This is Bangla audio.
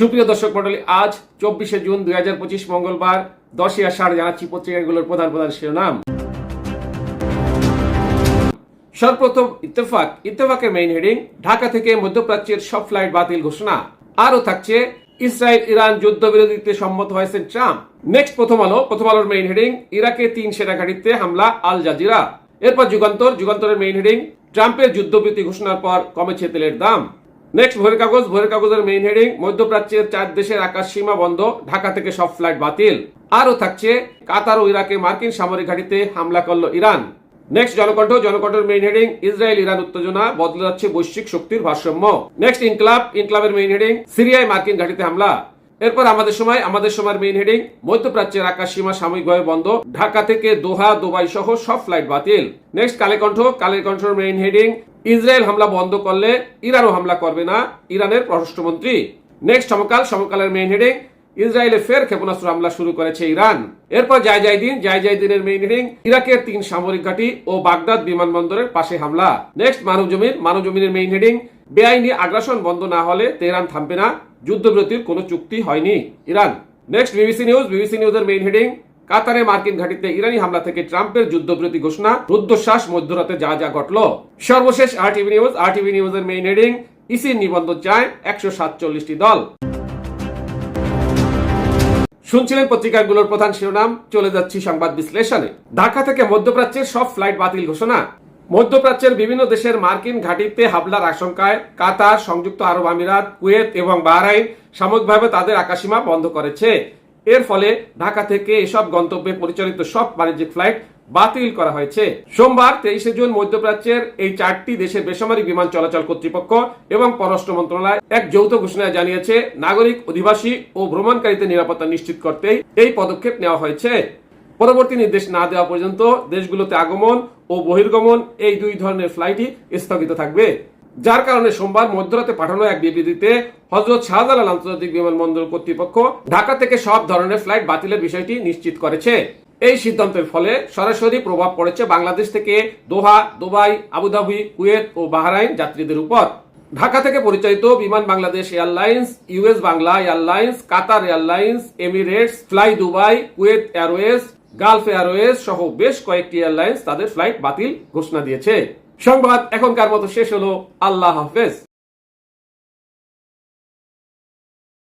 সুপ্রিয় দর্শক মন্ডলী আজ চব্বিশে জুন দুই হাজার পঁচিশ মঙ্গলবার, দশই আষাঢ় জানাচ্ছি পত্রিকাগুলোর প্রধান প্রধান শিরোনাম। সর্বপ্রথম ইত্তেফাক, ইত্তেফাকের মেইন হেডিং ঢাকা থেকে মধ্যপ্রাচ্যের সব ফ্লাইট বাতিল ঘোষণা। আরও থাকছে ইসরায়েল ইরান যুদ্ধবিরতিতে সম্মত হয়েছেন ট্রাম্প। নেক্সট প্রথম আলো, প্রথম আলোর মেইন হেডিং ইরাকে তিন সেনা ঘাঁটিতে হামলা, আল জাজিরা। এরপর যুগান্তর, যুগান্তরের মেইন হেডিং ট্রাম্পের যুদ্ধবিরতি ঘোষণার পর কমেছে তেলের দাম। নেক্সট ভোরের কাগজ, ভোরের কাগজের মেইন হেডিং মধ্যপ্রাচ্যের চার দেশের আকাশ সীমা বন্ধ, ঢাকা থেকে সব ফ্লাইট বাতিল। আরও থাকছে, কাতার ও ইরাকে মার্কিন সামরিক ঘাঁটিতে হামলা করল ইরান। নেক্সট জনকণ্ঠ, জনকণ্ঠের মেইন হেডিং ইসরায়েল ইরান উত্তেজনা, বদলে যাচ্ছে বৈশ্বিক শক্তির ভারসাম্য। নেক্সট ইনকলাব, ইনকলাবের মেইন হেডিং সিরিয়ায় মার্কিন ঘাঁটিতে হামলা। এরপর আমাদের সময়, আমাদের সময়ের মেইন হেডিং মধ্যপ্রাচ্যের আকাশ সীমা সাময়িকভাবে বন্ধ, ঢাকা থেকে দোহা, দুবাই সহ সব ফ্লাইট বাতিল। নেক্সট কালেকণ্ঠ কালের কণ্ঠর মেইন হেডিং ইসরায়েল হামলা বন্ধ করলে ইরানও হামলা করবে না, ইরানের পররাষ্ট্রমন্ত্রী। নেক্সট সমকাল, সমকালের মেইন হেডিং ইসরায়েলে ফের ক্ষেপণাস্ত্র হামলা শুরু করেছে ইরান। এরপর জায় দিন জায় দিনের মেইন হেডিং ইরাকের তিন সামরিক ঘাঁটি ও বাগদাদ বিমানবন্দরের পাশে হামলা। নেক্সট মানব জমিন মানব জমিনের মেইন হেডিং বেআইনি আগ্রাসন বন্ধ না হলে তেহরান থামবে না, যুদ্ধবিরতির কোনো চুক্তি হয়নি Iran. Next BBC news BBC নিউজের মেইন হেডিং কাতারে মার্কিন ঘাঁটিতে ইরানি হামলা থেকে ট্রাম্পের যুদ্ধবিরতি ঘোষণা, রুদ্ধশ্বাস মধ্যরাতে যা যা ঘটল। সর্বশেষ R TV news R TV নিউজের মেইন হেডিং ইসির নিবন্ধন চায় একশো দল। শুনছিলেন পত্রিকাগুলোর প্রধান শিরোনাম, চলে যাচ্ছি সংবাদ বিশ্লেষণে। ঢাকা থেকে মধ্যপ্রাচ্যের সব ফ্লাইট বাতিল ঘোষণা। মধ্যপ্রাচ্যের বিভিন্ন দেশের মার্কিন ঘাঁটিতে হামলার আশঙ্কায় কাতার, সংযুক্ত আরব আমিরাত, কুয়েত এবং বাহরাইন সাময়িকভাবে তাদের আকাশসীমা বন্ধ করেছে। এর ফলে ঢাকা থেকে এসব গন্তব্যে পরিচালিত সব বাণিজ্যিক ফ্লাইট বাতিল করা হয়েছে। সোমবার তেইশে জুন মধ্যপ্রাচ্যের এই চারটি দেশের বেসামরিক বিমান চলাচল কর্তৃপক্ষ এবং পররাষ্ট্র মন্ত্রণালয় এক যৌথ ঘোষণায় জানিয়েছে, নাগরিক, অধিবাসী ও ভ্রমণকারীদের নিরাপত্তা নিশ্চিত করতেই এই পদক্ষেপ নেওয়া হয়েছে। পরবর্তী নির্দেশ না দেওয়া পর্যন্ত দেশগুলোতে আগমন ও বহির্গমন এই দুই ধরনের ফ্লাইটই স্থগিত থাকবে। যার কারণে সোমবার মধ্যরাতে পাঠানো এক বিবৃতিতে হজরত শাহজালাল আন্তর্জাতিক বিমানবন্দর কর্তৃপক্ষ ঢাকা থেকে সব ধরনের ফ্লাইট বাতিলের বিষয়টি নিশ্চিত করেছে। এই সিদ্ধান্তের ফলে সরাসরি প্রভাব পড়েছে বাংলাদেশ থেকে Doha, Dubai, Abu Dhabi, Kuwait ও বাহরাইন যাত্রীদের উপর। ঢাকা থেকে পরিচালিত Biman Bangladesh airlines US Bangla airlines, Qatar airlines, Emirates, fly Dubai, Kuwait airways, Gulf airways সহ বেশ কয়েকটি এয়ারলাইন্স তাদের ফ্লাইট বাতিল ঘোষণা দিয়েছে। সংবাদ এখনকার মতো শেষ হলো। আল্লাহ হাফেজ।